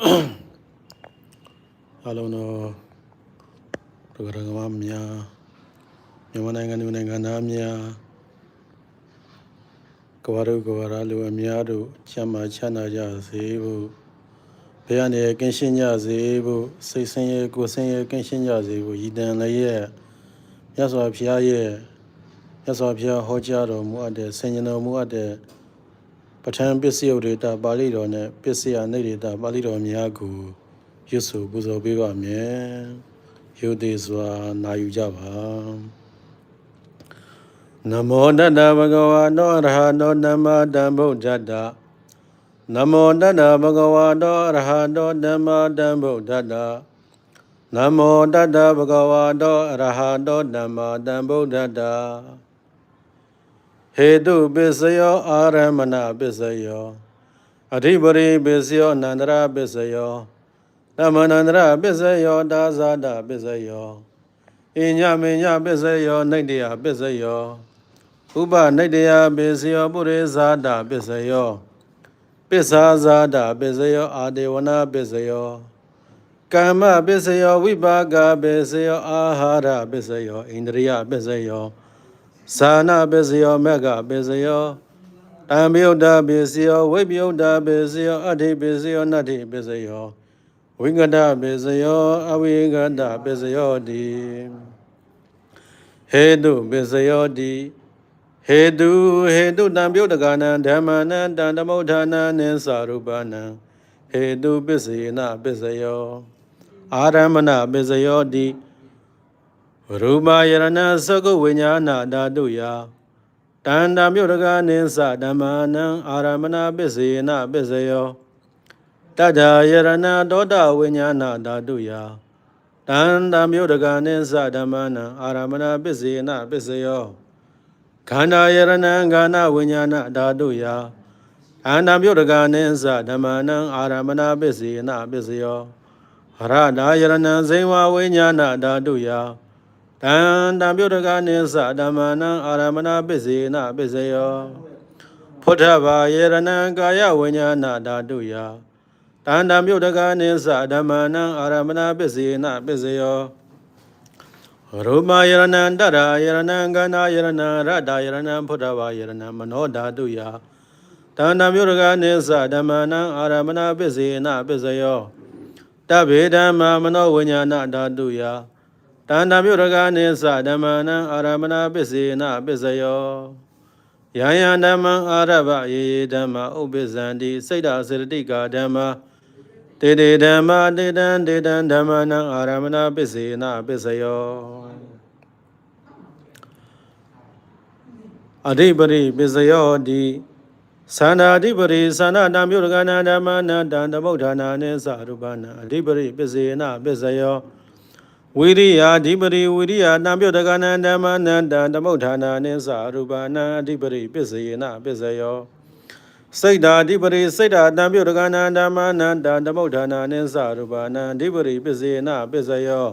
အားလုံးတော့ဒုက္ခရကမများမြန်မာနိုင်ငံသူနိုင်ငံသားများကဘာတို့ကဘာရလူအများတို့ချမ်းသာချမ်းသာကြစေဖို့ဘုရားနေကင်းရှင်းကြစေဖို့စိတ်ဆင်းရဲကိုယ်ဆင်းရဲကင်းရှင်းကြစေဖို့ရည်တန်လည်းရဲ့မြတ်စွာဘုရားရဲ့မြတ်စွာဘုရားဟောကြားတော်မူအပ်တဲ့ဆင်ញံတော်မူအပ်တဲ့ ပဋ္ဌာန်းပစ္စယုတ်ဒေတာပါဠိတော်နဲ့ပစ္စယနိဒေတာပါဠိတော်များကိုရွတ်ဆိုပူဇော်ပေးပါမယ်။ယုတိစွာနာယူကြပါ။နမောတတ္တဗုဒ္ဓဝါတောအရဟတောဓမ္မတံဗုဒ္ဓတ္တနမောတတ္တဗုဒ္ဓဝါတောအရဟတောဓမ္မတံဗုဒ္ဓတ္တနမောတတ္တဗုဒ္ဓဝါတောအရဟတောဓမ္မတံဗုဒ္ဓတ္တ ဟေတုပစ္စယောအာရမဏပစ္စယောအဓိပရိပစ္စယောအနန္တရပစ္စယောသမဏန္တရပစ္စယောဒါဇာတပစ္စယောအညမညပစ္စယောနှိတ္တယပစ္စယောဥပနှိတ္တယပစ္စယောပုရိဇာတပစ္စယောပစ္စာဇာတပစ္စယောအာဒေဝနာပစ္စယောကမ္မပစ္စယောဝိပါကပစ္စယောအာဟာရပစ္စယောဣန္ဒြိယပစ္စယော သာနာပစ္စယောမက္ခပစ္စယောတံမြုဒ္ဓပစ္စယောဝိပယုဒ္ဓပစ္စယောအဋ္ဌိပစ္စယောနတ္ထိပစ္စယောဝိကတပစ္စယောအဝိကတပစ္စယောတိဟေတုပစ္စယောတိဟေတုဟေတုတံပြုတ်တကနံဓမ္မနံတံဓမ္မုဋ္ဌာနံနိသရူပနံဟေတုပစ္စေနပစ္စယောအာရမဏပစ္စယောတိ ရူပယရဏသကုဝိညာဏဓာတုယတန္တမြုတ်တကနိသဓမ္မနံအာရမဏပစ္စေနပစ္စယောတတ္ထာယရဏတောတဝိညာဏဓာတုယတန္တမြုတ်တကနိသဓမ္မနံအာရမဏပစ္စေနပစ္စယောခန္ဓာယရဏံခန္ဓာဝိညာဏဓာတုယအန္တမြုတ်တကနိသဓမ္မနံအာရမဏပစ္စေနပစ္စယောရတာယရဏံဇိဝဝိညာဏဓာတုယ တန္တမြုတ်တကနိသဓမ္မနံအာရမဏပစ္စေနပစ္စယောဖုထဘာယေရဏံကာယဝိညာဏဓာတုယတန္တမြုတ်တကနိသဓမ္မနံအာရမဏပစ္စေနပစ္စယောရူပယရဏံတတ္တယရဏံကန္နာယရဏံရတ္တယရဏံဖုထဘာယရဏံမနောဓာတုယတန္တမြုတ်တကနိသဓမ္မနံအာရမဏပစ္စေနပစ္စယောတဗ္ဗေဓမ္မာမနောဝိညာဏဓာတုယ တန္တမြုတ်တကနိသဓမ္မနံအာရမဏပစ္စေနပစ္စယောယံယံဓမ္မံအာရဗယေယေဓမ္မဥပ္ပဇန္တိစိတ်တစေတတိကာဓမ္မာတေတေဓမ္မာတေတံတေတံဓမ္မနံအာရမဏပစ္စေနပစ္စယောအဓိပရိပစ္စယောတိသန္တာအဓိပရိသန္တာတံမြုတ်ကနာဓမ္မနံတံသမုဋ္ဌာနာနိသရူပနာအဓိပရိပစ္စေနပစ္စယော ဝိရိယအဓိပရိဝိရိယတံမြုတ်ကနာဓမ္မနံတံသမုဋ္ဌာနာနိသရူပနာအဓိပရိပစ္စေနပစ္စယောစိတ်ဓာအဓိပရိစိတ်ဓာတံမြုတ်ကနာဓမ္မနံတံသမုဋ္ဌာနာနိသရူပနာအဓိပရိပစ္စေနပစ္စယော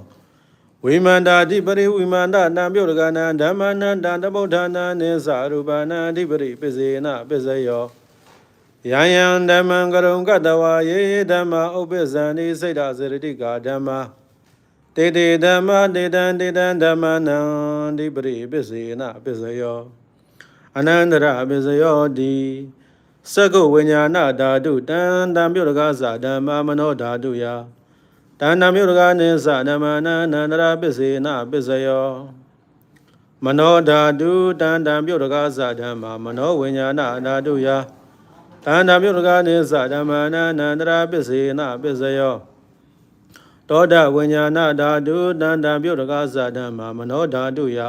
ဝိမန္တာအဓိပရိဝိမန္တတံမြုတ်ကနာဓမ္မနံတံသမုဋ္ဌာနာနိသရူပနာအဓိပရိပစ္စေနပစ္စယောယံယံဓမ္မံကရုံကတဝါယေယေဓမ္မဥပ္ပဇန္တိစိတ်ဓာစေရတိကာဓမ္မာ တေတေဓမ္မတေတံတေတံဓမ္မနံအဓိပရိပစ္စေနပစ္စယောအနန္တရပစ္စယောတိသက္ကုဝိညာဏဓာတုတံတံပြုတ်တကားသာဓမ္မမနောဓာတုယတဏ္ဍမြုတ်တကားနိသဓမ္မနံအနန္တရပစ္စေနပစ္စယောမနောဓာတုတံတံပြုတ်တကားသာဓမ္မမနောဝိညာဏဓာတုယတဏ္ဍမြုတ်တကားနိသဓမ္မနံအနန္တရပစ္စေနပစ္စယော တောဒဝိညာဏဓာတုတံတံပြုတ်တကားသာဓမ္မမနောဓာတုယ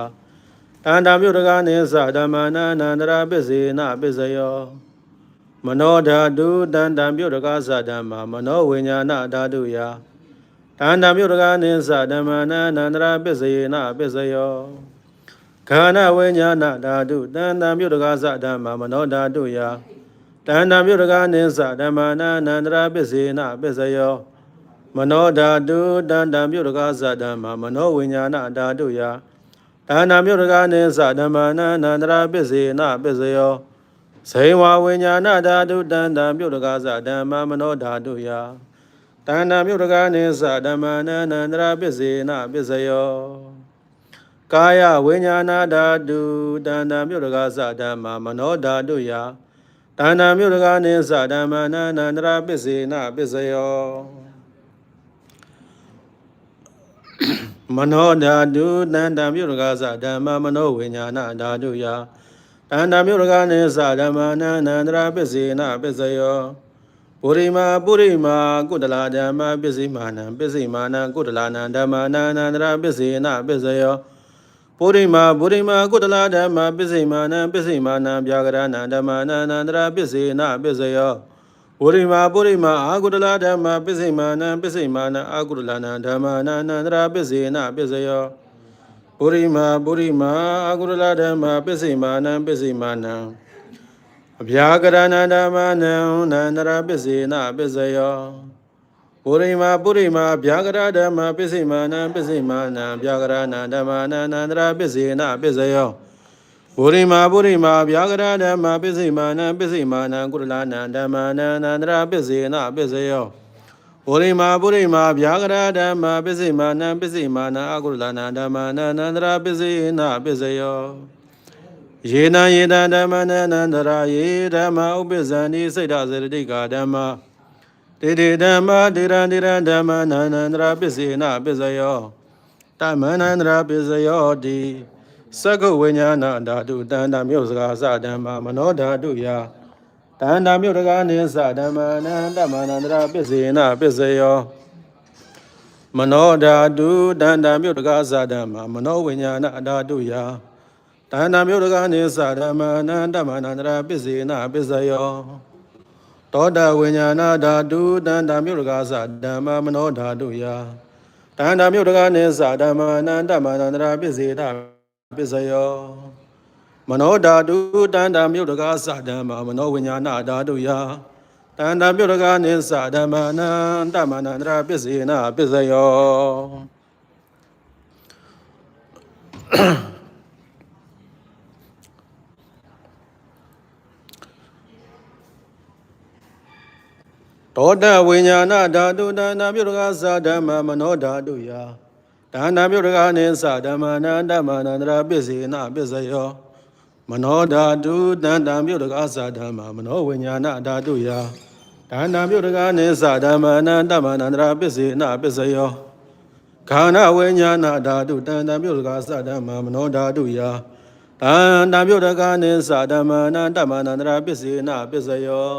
တဏ္ဍမြုတ်တကားနိသဓမ္မနံအနန္တရပစ္စေနပစ္စယောမနောဓာတုတန္တံပြုတ်တကားသဓမ္မာမနောဝိညာဏဓာတုယတန္တံပြုတ်တကားနိသဓမ္မနာနန္တရာပစ္စယေနပစ္စယောခန္ဓာဝိညာဏဓာတုတန္တံပြုတ်တကားသဓမ္မာမနောဓာတုယတန္တံပြုတ်တကားနိသဓမ္မနာနန္တရာပစ္စယေနပစ္စယော မနောဓာတုတန္တံပြုတ်တကားသဓမ္မာမနောဝိညာဏဓာတုယတန္တံပြုတ်တကားနိသဓမ္မနာနန္တရာပစ္စယေနပစ္စယောဇေဝဝိညာဏဓာတုတန္တံပြုတ်တကားသဓမ္မမနောဓာတုယတဏ္ဍမြုတ်တကာနိသဓမ္မနန္တရာပစ္စေနပစ္စယောကာယဝိညာဏဓာတုတဏ္ဍမြုတ်တကာသဓမ္မမနောဓာတုယတဏ္ဍမြုတ်တကာနိသဓမ္မနန္တရာပစ္စေနပစ္စယော မနောဓာတုတဏ္ဍမြုတ်တကာသဓမ္မမနောဝိညာဏဓာတုယတဏ္ဍမြုတ်တကာနိသဓမ္မနန္တရာပစ္စေနပစ္စယောပုရိမာပုရိမာကုတလာဓမ္မပစ္စိမာနံပစ္စိမာနံကုတလာနံဓမ္မာနန္တရာပစ္စေနပစ္စယောပုရိမာပုရိမာကုတလာဓမ္မပစ္စိမာနံပစ္စိမာနံဗျာကရဏံဓမ္မာနန္တရာပစ္စေနပစ္စယော ပုရိမာပုရိမာအာကုတလာဓမ္မပစ္စိမာနံပစ္စိမာနံအာကုတလာနံဓမ္မာနန္တရာပစ္စေနပစ္စယောပုရိမာပုရိမာအာကုတလာဓမ္မပစ္စိမာနံပစ္စိမာနံအဗျာကရဏဓမ္မနံနန္တရာပစ္စေနပစ္စယောပုရိမာပုရိမာဗျာကရဓမ္မပစ္စိမာနံပစ္စိမာနံဗျာကရဏဓမ္မနံနန္တရာပစ္စေနပစ္စယော ပုရိမာပုရိမာဗျာကရဓမ္မပစ္စိမာနံပစ္စိမာနံကုရလနံဓမ္မနံနန္တရာပစ္စေနပစ္စယောပုရိမာပုရိမာဗျာကရဓမ္မပစ္စိမာနံပစ္စိမာနံအကုရလနံဓမ္မနံနန္တရာပစ္စေနပစ္စယောယေနယေတဓမ္မနန္တရာယေဓမ္မဥပ္ပဇံဒီစိတ်ဓာစရတိကာဓမ္မတေတေဓမ္မတေရံတေရံဓမ္မနန္တရာပစ္စေနပစ္စယောတမနန္တရာပစ္စယောတိ သက္ကုဝိညာဏဓာတုတန္တမြုပ်စကားသဓမ္မမနောဓာတုယတန္တမြုပ်တကာနိသဓမ္မနန္တမနန္တရာပစ္စေနပစ္စယောမနောဓာတုတန္တမြုပ်တကာသဓမ္မမနောဝိညာဏဓာတုယတဏ္ဍမြုပ်တကာနိသဓမ္မနန္တမနန္တရာပစ္စေနပစ္စယောတောတဝိညာဏဓာတုတဏ္ဍမြုပ်တကာသဓမ္မမနောဓာတုယတဏ္ဍမြုပ်တကာနိသဓမ္မနန္တမနန္တရာပစ္စေန ပစ္စယောမနောဓာတုတဏ္ဍမြုပ်တကာသဓမ္မမနောဝိညာဏဓာတုယတဏ္ဍမြုပ်တကာနိသဓမ္မနန္တမနန္တရာပစ္စေနပစ္စယောတောတဝိညာဏဓာတုဒါနာပြုတကသာဓမ္မမနောဓာတုယ ဒါနာပြုတကနိသဓမ္မနာဓမ္မနန္တရာပစ္စေနပစ္စယောမနောဓာတုတန္တံပြုတကသာဓမ္မမနောဝိညာဏဓာတုယဒါနာပြုတကနိသဓမ္မနာဓမ္မနန္တရာပစ္စေနပစ္စယောခန္ဓာဝိညာဏဓာတုတန္တံပြုတကသာဓမ္မမနောဓာတုယတန္တံပြုတကနိသဓမ္မနာဓမ္မနန္တရာပစ္စေနပစ္စယော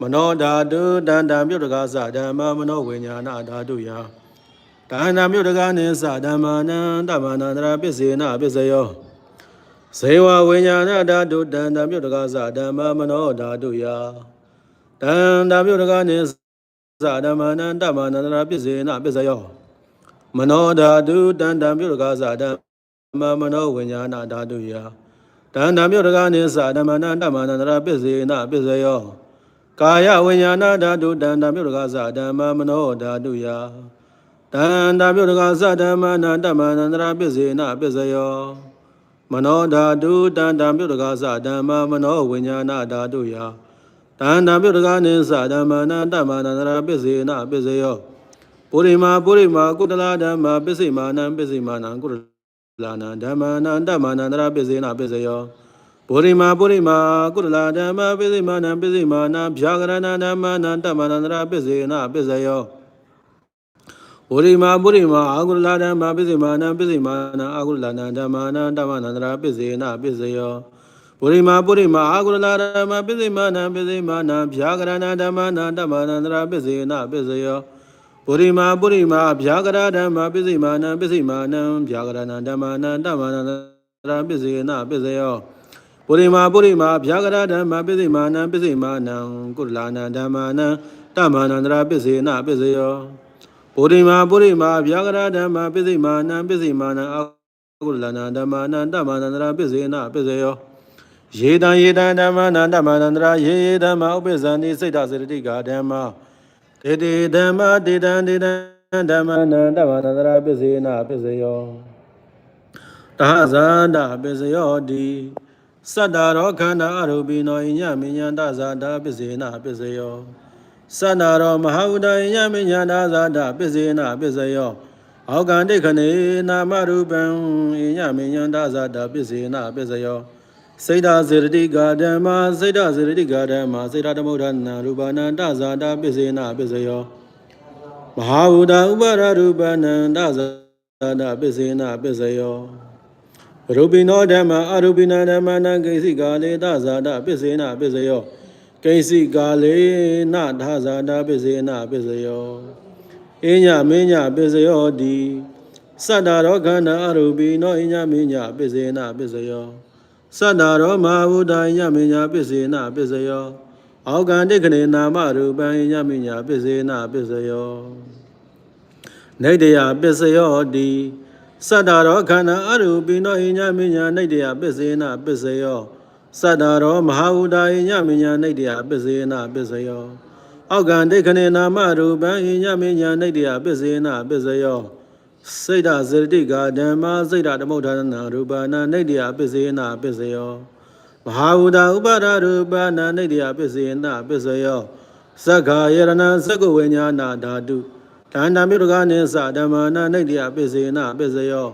မနောဓာတုတန္တမြုတ်တကာသဓမ္မမနောဝိညာဏဓာတုယ တန္တမြုတ်တကာနိသဓမ္မနံတမ္မနန္တရာပစ္စေနပစ္စယောဇေဝဝိညာဏဓာတုတန္တမြုတ်တကာသဓမ္မမနောဓာတုယတန္တမြုတ်တကာနိသဓမ္မနံတမ္မနန္တရာပစ္စေနပစ္စယောမနောဓာတုတန္တမြုတ်တကာသဓမ္မမနောဝိညာဏဓာတုယတန္တမြုတ်တကာနိသဓမ္မနံတမ္မနန္တရာပစ္စေနပစ္စယောကာယဝိညာဏဓာတုတန္တမြုတ်တကသဓမ္မမနောဓာတုယ တန္တမြုတ်တကသဓမ္မနန္တမနန္တရာပစ္စေနပစ္စယောမနောဓာတုတန္တမြုတ်တကသဓမ္မမနောဝိညာဏဓာတုယတန္တမြုတ်တကနိသဓမ္မနန္တမနန္တရာပစ္စေနပစ္စယောပုရိမာပုရိမာကုတလဓမ္မပစ္စိမာနံပစ္စိမာနံကုတလနံဓမ္မနန္တမနန္တရာပစ္စေနပစ္စယောပုရိမာပုရိမာကုတလာဓမ္မပိစိမာနံပိစိမာနံဗျာကရဏဓမ္မနံတမနန္တရာပိစေနပိစယော ပုရိမာပုရိမာအာကုတလာဓမ္မပိစိမာနံပိစိမာနံအာကုတလာနံဓမ္မနံတမနန္တရာပိစေနပိစယောပုရိမာပုရိမာအာကုတလာဓမ္မပိစိမာနံပိစိမာနံဗျာကရဏဓမ္မနံတမနန္တရာပိစေနပိစယောပုရိမာပုရိမာဗျာကရဓမ္မပိစိမာနံပိစိမာနံဗျာကရဏဓမ္မနံတမနန္တရာပိစေနပိစယောပုရိမာပုရိမာဗျာကရဓမ္မပစ္စိမာနံပစ္စိမာနံကုတလာနံဓမ္မာနံတမနန္တရာပစ္စေနပစ္စယော ပုရိမာပုရိမာဗျာကရဓမ္မပစ္စိမာနံပစ္စိမာနံအကုတလာနံဓမ္မာနံတမနန္တရာပစ္စေနပစ္စယောယေတံယေတံဓမ္မနံတမနန္တရာယေယေဓမ္မဥပ္ပဇံတိစိတ်တစေတတိကာဓမ္မတေတေဓမ္မတေတံတေတံဓမ္မနံတမနန္တရာပစ္စေနပစ္စယောတဟဇန္တပစ္စယောတိစတ္တာရောခန္ဓာအရူပိနောဣညမဉ္ဇန္တဇာတာပစ္စေနပစ္စယော သတ္တရောမဟာဝဒယမညာနာဇာတပစ္စေနပစ္စယောအောက်ကံတိခဏေနာမရူပံယမညာနာဇာတပစ္စေနပစ္စယောစိတ်ဓာစေရတိကာဓမ္မာစိတ်ဓာစေရတိကာဓမ္မာစိတ်ဓာဓမ္မုဒ္ဒနာရူပနာတဇာတပစ္စေနပစ္စယောမဟာဝဒဥပါရရူပနန္တဇာတပစ္စေနပစ္စယောရူပိနောဓမ္မအရူပိနဓမ္မနာကိစီကာလေတဇာတပစ္စေနပစ္စယော ကိစီကာလေနဓာဇာတပစ္စေနပစ္စယောအညမင်းညပစ္စယောတိသတ္တရောခန္ဓာအရူပိနောအညမင်းညပစ္စေနပစ္စယောသတ္တရောမဟာဝဒအညမင်းညပစ္စေနပစ္စယောအောက်ကံတိခဏေနာမရူပံအညမင်းညပစ္စေနပစ္စယောနေတယပစ္စယောတိသတ္တရောခန္ဓာအရူပိနောအညမင်းညနေတယပစ္စေနပစ္စယော သတ္တရောမဟာဝဒအညမင်းညနေတယပစ္စေနပစ္စယောအောက်ကံတိခဏေနာမရူပံအညမင်းညနေတယပစ္စေနပစ္စယောစိတ်ဓာဇရတိကာဓမ္မာစိတ်ဓာဓမ္မုဋ္ဌာနာရူပနာနေတယပစ္စေနပစ္စယောမဟာဝဒဥပါဒရူပနာနေတယပစ္စေနပစ္စယောသက္ခာယရဏသက္ကဝိညာဏဓာတုတန္တမြုတကနိသဓမ္မာနာနေတယပစ္စေနပစ္စယော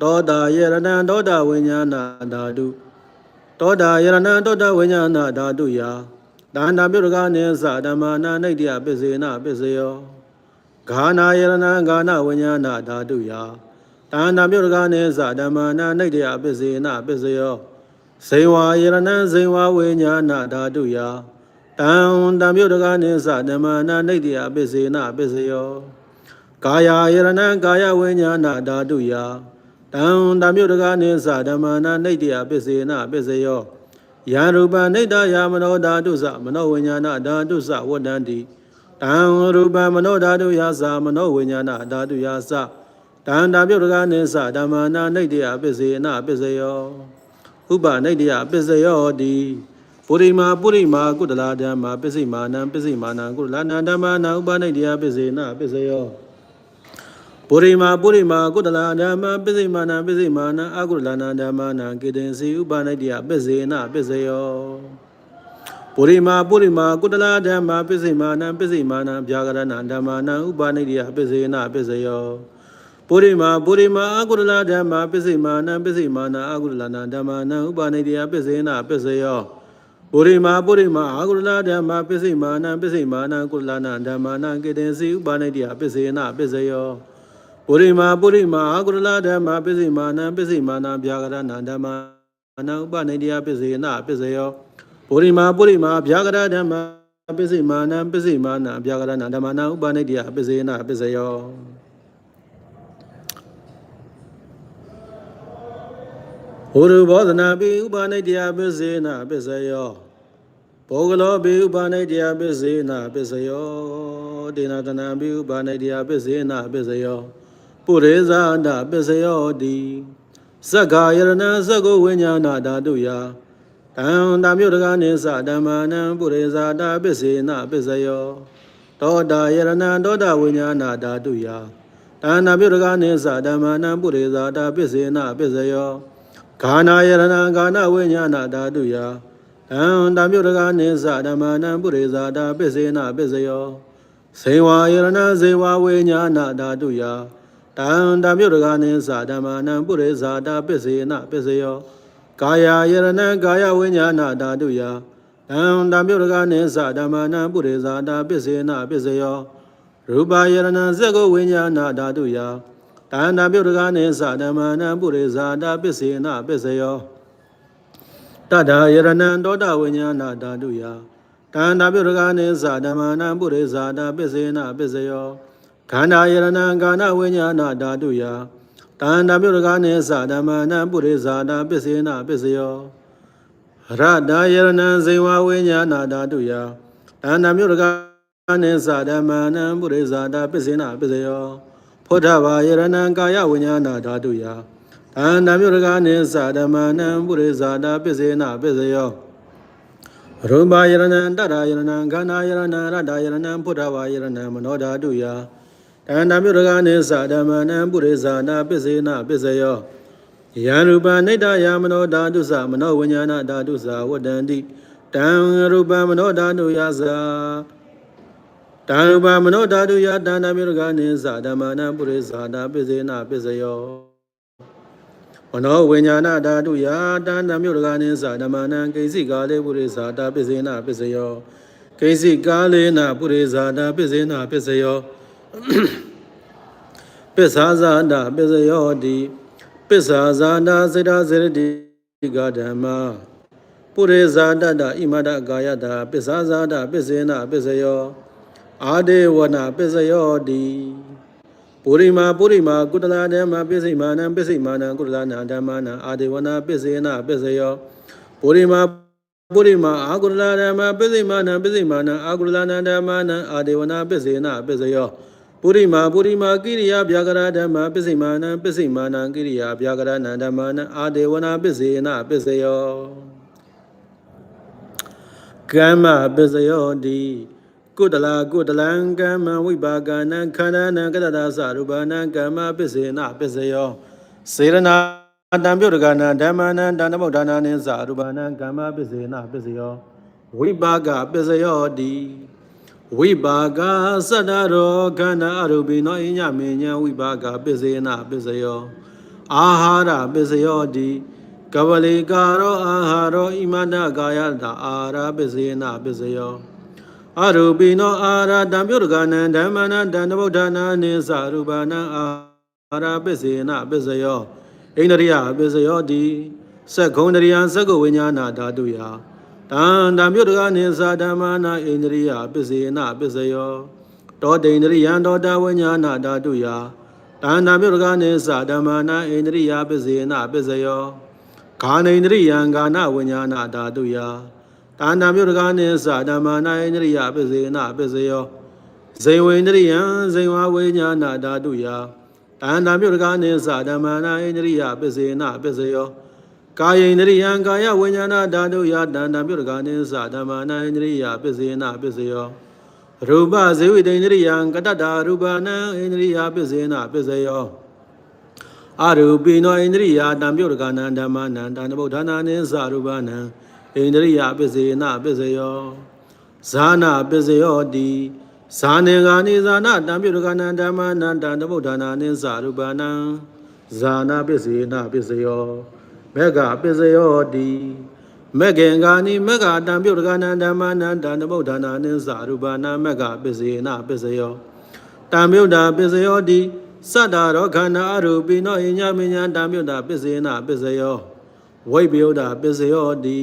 တောတာယရဏတောတာဝိညာဏဓာတု တောတာယရဏတောတာဝိညာဏဓာတုယဒါန္တာပြုတကနိသဓမ္မာနာနိတ္တယပစ္စေနပစ္စယောဂာနာယရဏဂာနဝိညာဏဓာတုယဒါန္တာပြုတကနိသဓမ္မာနာနိတ္တယပစ္စေနပစ္စယောဇေဝယရဏဇေဝဝိညာဏဓာတုယတံတံပြုတကနိသဓမ္မာနာနိတ္တယပစ္စေနပစ္စယောကာယယရဏကာယဝိညာဏဓာတုယ တံတမြုတကနိသဓမ္မနာနိတ္တယပစ္စေနပစ္စယောယံရူပနိတ္တယာမနောဓာတုသမနောဝိညာဏဓာတုသဝတ္တန္တိတံရူပမနောဓာတုယာသမနောဝိညာဏဓာတုယာသတံတမြုတကနိသဓမ္မနာနိတ္တယပစ္စေနပစ္စယောဥပနိတ္တယပစ္စယောတိပုရိမာပုရိမာကုတလာဓမ္မာပစ္စိမာနံပစ္စိမာနံကုတလာနံဓမ္မာနံဥပနိတ္တယပစ္စေနပစ္စယော ပုရိမာပုရိမာကုတလာဓမ္မပစ္စိမာနံပစ္စိမာနံအကုတလာနာဓမ္မနံကေတင်စီဥပနိတ္တယပစ္စေနပစ္စယောပုရိမာပုရိမာကုတလာဓမ္မပစ္စိမာနံပစ္စိမာနံဗျာကရဏဓမ္မနံဥပနိတ္တယပစ္စေနပစ္စယောပုရိမာပုရိမာအကုတလာဓမ္မပစ္စိမာနံပစ္စိမာနံအကုတလာနာဓမ္မနံဥပနိတ္တယပစ္စေနပစ္စယောပုရိမာပုရိမာအာကုလလာဓမ္မပစ္စိမာနံပစ္စိမာနံကုလလာနံဓမ္မနံကေတင်စီဥပနိတ္တယပစ္စေနပစ္စယော ပုရိမာပုရိမာအာကုရလဓမ္မပစ္စိမာနံပစ္စိမာနံဗျာကရဏဓမ္မအနံဥပနိတ္တယပစ္စေနပစ္စယောပုရိမာပုရိမာဗျာကရဓမ္မပစ္စိမာနံပစ္စိမာနံဗျာကရဏဓမ္မနံဥပနိတ္တယပစ္စေနပစ္စယောဟောရဘောဓနာပိဥပနိတ္တယပစ္စေနပစ္စယောဘောဂလောပိဥပနိတ္တယပစ္စေနပစ္စယောဒေနတနာပိဥပနိတ္တယပစ္စေနပစ္စယော ပုရိဇာတပစ္စယောတိသက္ခာယရဏသက္ကိုဝိညာဏဓာတုယတံတာမြုတကနိသဓမ္မာနံပုရိဇာတပစ္စေနပစ္စယောတောတာယရဏတောတာဝိညာဏဓာတုယတံတာမြုတကနိသဓမ္မာနံပုရိဇာတပစ္စေနပစ္စယောဂာနာယရဏဂာနဝိညာဏဓာတုယတံတာမြုတကနိသဓမ္မာနံပုရိဇာတပစ္စေနပစ္စယောဇေဝယရဏဇေဝဝိညာဏဓာတုယ တံတမြုတကနိသဓမ္မာနံပုရိဇာတာပစ္စေနပစ္စယောကာယယရဏကာယဝိညာဏဓာတုယတံတမြုတကနိသဓမ္မာနံပုရိဇာတာပစ္စေနပစ္စယောရူပယရဏဇေကောဝိညာဏဓာတုယတံတမြုတကနိသဓမ္မာနံပုရိဇာတာပစ္စေနပစ္စယောတတ္တယရဏံတောတဝိညာဏဓာတုယတံတမြုတကနိသဓမ္မာနံပုရိဇာတာပစ္စေနပစ္စယော ခန္ဓာယရဏံကာဏဝိညာဏဓာတုယတန္တမြုတကနိသဓမ္မနံပုရိဇာတာပစ္စေနပစ္စယောရတယရဏံဇေဝဝိညာဏဓာတုယတန္တမြုတကနိသဓမ္မနံပုရိဇာတာပစ္စေနပစ္စယောဖုဒ္ဓဘာယရဏံကာယဝိညာဏဓာတုယတန္တမြုတကနိသဓမ္မနံပုရိဇာတာပစ္စေနပစ္စယောရူပယရဏံတတ္တယရဏံခန္ဓာယရဏံရတ္တယရဏံဖုဒ္ဓဘာယရဏံမနောဓာတုယ တန္တမြုရကနိသဓမ္မနံပုရိဇာနာပစ္စေနပစ္စယောယံရူပနိတ္တယာမနောဓာတုသမနောဝိညာဏဓာတုသဝတ္တန္တိတံရူပမနောဓာတုယသတံရူပမနောဓာတုယတန္တမြုရဂနိသဓမ္မနာပုရိသတာပစ္စေနပစ္စယောမနောဝိညာဏဓာတုယတန္တမြုရဂနိသဓမ္မနာကိစီကာလေပုရိသတာပစ္စေနပစ္စယောကိစီကာလေနပုရိသတာပစ္စေနပစ္စယော ပစ္ဆာဇာတာပစ္စယောတိပစ္ဆာဇာတာစေတစေရတိကဓမ္မာပုရိဇာတတဣမတကာယတာပစ္ဆာဇာတာပစ္စေနပစ္စယောအာဒေဝနာပစ္စယောတိပုရိမာပုရိမာကုတလာဓမ္မပစ္စိမာနံပစ္စိမာနံကုတလာနာဓမ္မနာအာဒေဝနာပစ္စေနပစ္စယောပုရိမာပုရိမာအာကုတလာဓမ္မပစ္စိမာနံပစ္စိမာနံအာကုတလာနာဓမ္မနာအာဒေဝနာပစ္စေနပစ္စယော ပုရိမာပုရိမာကိရိယာဗျာကရဓမ္မပစ္စိမာနံပစ္စိမာနံကိရိယာဗျာကရဏံဓမ္မနံအာဒေဝနာပစ္စေနပစ္စယောကမ္မပစ္စယောတိကုတလာကုတလံကမ္မဝိပါကနံခန္ဓာနံကတ္တသာသရူပနံကမ္မပစ္စေနပစ္စယောစေရနာတံပြုတ်တကနာဓမ္မနံတဏ္ဍမုဋ္ဌာနာနိသရူပနံကမ္မပစ္စေနပစ္စယောဝိပါကပစ္စယောတိ ဝိပါကသတ္တရောခန္ဓာအရူပိနောအညမေညံဝိပါကပစ္စေနပစ္စယောအာဟာရပစ္စယောတိကဝလေကာရောအာဟာရောဣမန္တကာယတာအာဟာရပစ္စေနပစ္စယောအရူပိနောအာရတံပြုတ်ကနံဓမ္မနာတန္တဗုဒ္ဓနာနိသရူပနာအာရပစ္စေနပစ္စယောဣန္ဒရိယပစ္စယောတိသက္ခုံတရိယသက္ကုဝိညာဏဓာတုယ တံတံပြုတ်ကနိသဓမ္မနာဣန္ဒရိယပစ္စေနပစ္စယောတောတိန္ဒရိယံတောတဝိညာဏဓာတုယတံတံပြုတ်ကနိသဓမ္မနာဣန္ဒရိယပစ္စေနပစ္စယောဂာနိန္ဒရိယံဂာနဝိညာဏဓာတုယတာဏမြုတကနိသဓမ္မနာဣန္ဒရိယပစ္စေနပစ္စယောဇေဝိန္ဒရိယံဇေဝဝိညာဏဓာတုယတာဏမြုတကနိသဓမ္မနာဣန္ဒရိယပစ္စေနပစ္စယော ကာယိန္ဒရိယံကာယဝိညာဏဓာတုယတဏမြုတကနိသဓမ္မနာဣန္ဒရိယပစ္စေနပစ္စယောရူပဇေဝိတ္တန္ဒရိယံကတ္တတာရူပနံဣန္ဒရိယပစ္စေနပစ္စယောအရူပိနောဣန္ဒရိယာတံပြုတ်တကနံဓမ္မနံတန်တဗုဒ္ဓနာနိသရူပနံဣန္ဒရိယာပစ္စေနပစ္စယောဇာနာပစ္စယောတိဇာနေဂာနိဇာနာတံပြုတ်တကနံဓမ္မနံတန်တဗုဒ္ဓနာနိသရူပနံဇာနာပစ္စေနပစ္စယော မေဃပစ္စယောတိမေခေဂာနိမေဃတံပြုတ်တကနံဓမ္မနံတန်တဗုဒ္ဓနာနိသရူပနံမေဃပစ္စေနပစ္စယောတံမြုဒ္ဓပစ္စယောတိစတ္တာရောခန္ဓာအရူပိနောဣညာမဉ္ဇတံမြုဒ္ဓပစ္စေနပစ္စယောဝိပယုဒ္ဓပစ္စယောတိ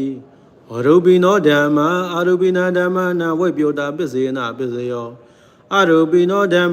အရူပိနောဓမ္မာအရူပိနာဓမ္မနာဝိပယုဒ္ဓပစ္စေနပစ္စယောအရူပိနောဓမ္